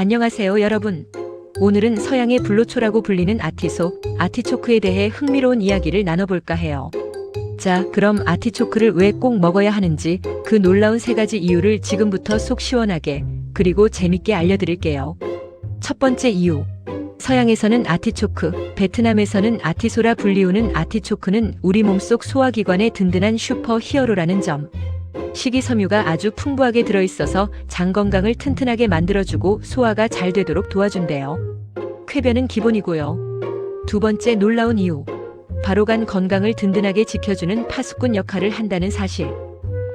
안녕하세요, 여러분. 오늘은 서양의 불로초라고 불리는 아티소, 아티초크에 대해 흥미로운 이야기를 나눠볼까 해요. 자, 그럼 아티초크를 왜 꼭 먹어야 하는지 그 놀라운 세 가지 이유를 지금부터 속 시원하게 그리고 재밌게 알려드릴게요. 첫 번째 이유. 서양에서는 아티초크, 베트남에서는 아티소라 불리우는 아티초크는 우리 몸속 소화기관의 든든한 슈퍼 히어로라는 점. 식이섬유가 아주 풍부하게 들어있어서 장 건강을 튼튼하게 만들어주고 소화가 잘 되도록 도와준대요. 쾌변은 기본이고요. 두 번째 놀라운 이유. 바로 간 건강을 든든하게 지켜주는 파수꾼 역할을 한다는 사실.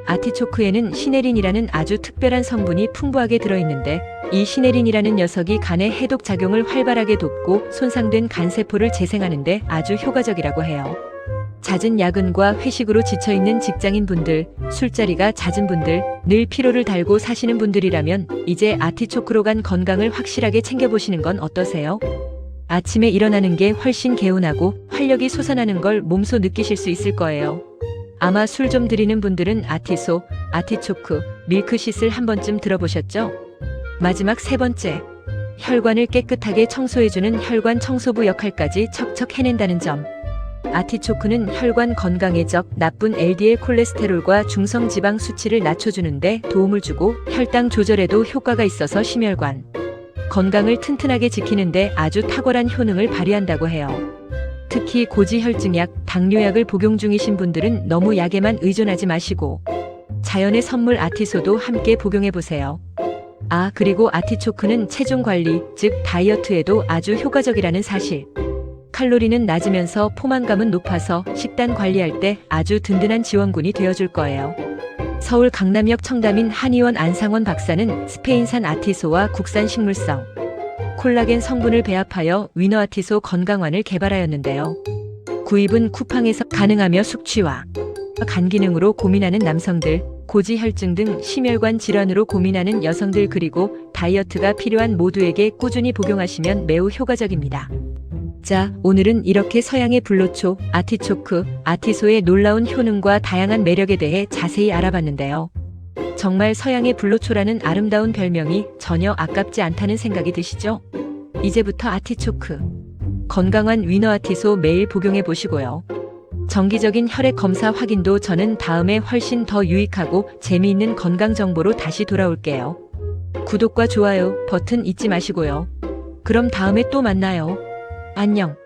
아티초크에는 시네린이라는 아주 특별한 성분이 풍부하게 들어있는데 이 시네린이라는 녀석이 간의 해독 작용을 활발하게 돕고 손상된 간세포를 재생하는데 아주 효과적이라고 해요. 잦은 야근과 회식으로 지쳐있는 직장인 분들, 술자리가 잦은 분들, 늘 피로를 달고 사시는 분들이라면 이제 아티초크로 간 건강을 확실하게 챙겨보시는 건 어떠세요? 아침에 일어나는 게 훨씬 개운하고 활력이 솟아나는 걸 몸소 느끼실 수 있을 거예요. 아마 술 좀 드리는 분들은 아티소, 아티초크, 밀크시슬 한 번쯤 들어보셨죠? 마지막 세 번째. 혈관을 깨끗하게 청소해주는 혈관 청소부 역할까지 척척 해낸다는 점. 아티초크는 혈관 건강에 적 나쁜 LDL 콜레스테롤과 중성 지방 수치를 낮춰주는데 도움을 주고 혈당 조절에도 효과가 있어서 심혈관 건강을 튼튼하게 지키는데 아주 탁월한 효능을 발휘한다고 해요. 특히 고지혈증약, 당뇨약을 복용 중이신 분들은 너무 약에만 의존하지 마시고 자연의 선물 아티소도 함께 복용해 보세요. 아, 그리고 아티초크는 체중 관리, 즉 다이어트에도 아주 효과적이라는 사실. 칼로리는 낮으면서 포만감은 높아서 식단 관리할 때 아주 든든한 지원군이 되어줄 거예요. 서울 강남역 청담인 한의원 안상원 박사는 스페인산 아티소와 국산 식물성 콜라겐 성분을 배합하여 위너 아티소 건강환을 개발하였는데요. 구입은 쿠팡에서 가능하며 숙취와 간 기능으로 고민하는 남성들, 고지혈증 등 심혈관 질환으로 고민하는 여성들 그리고 다이어트가 필요한 모두에게 꾸준히 복용하시면 매우 효과적입니다. 자, 오늘은 이렇게 서양의 불로초, 아티초크, 아티소의 놀라운 효능과 다양한 매력에 대해 자세히 알아봤는데요. 정말 서양의 불로초라는 아름다운 별명이 전혀 아깝지 않다는 생각이 드시죠? 이제부터 아티초크. 건강한 위너 아티소 매일 복용해 보시고요. 정기적인 혈액 검사 확인도 저는 다음에 훨씬 더 유익하고 재미있는 건강 정보로 다시 돌아올게요. 구독과 좋아요 버튼 잊지 마시고요. 그럼 다음에 또 만나요. 안녕.